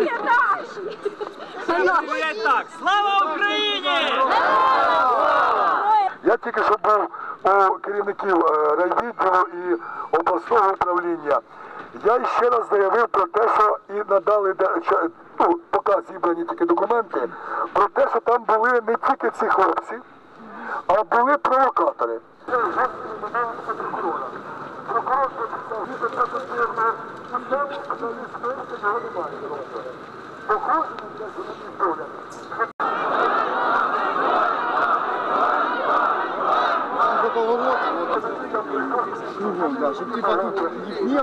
Ні, наші. Говорять так, слава Україні! Я тільки що був у керівників е, райвідділу і обласного управління. Я ще раз заявив про те, що і надали ну, поки зібрані тільки документи, про те, що там були не тільки ці хлопці, а були провокатори. Прокурор почитав, він це стосується суддеву, журналістської, його немає. Похоже, на журналістів. Кругом, да, щоб типа тут їх не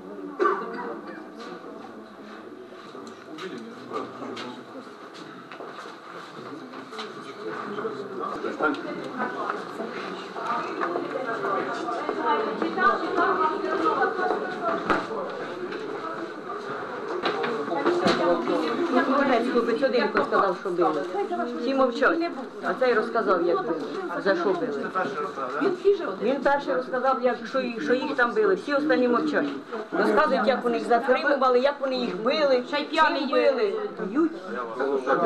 Thank you. Хмельницького Печодинко сказав, що били. Всі мовчать. А цей розказав, як били. За що били. Він перший розказав, як, що, їх- що їх там били. Всі останні мовчать. Розказують, як вони їх затримували, як вони їх били, чим били. Б'ють.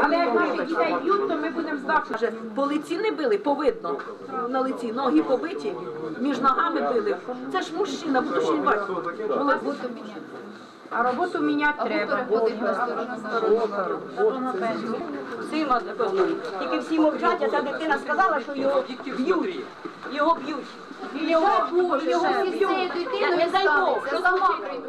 Але як наші дітей б'ють, то ми будемо. Каже, по лиці не били, повидно. На лиці ноги побиті, між ногами били. Це ж мужчина, ж він бачить. А роботу міняти треба. Мали. Тільки всі мовчать, а ця дитина сказала, що його б'ють. Його б'ють. І його, і його б'ють. Я не дай Бог, що случилось?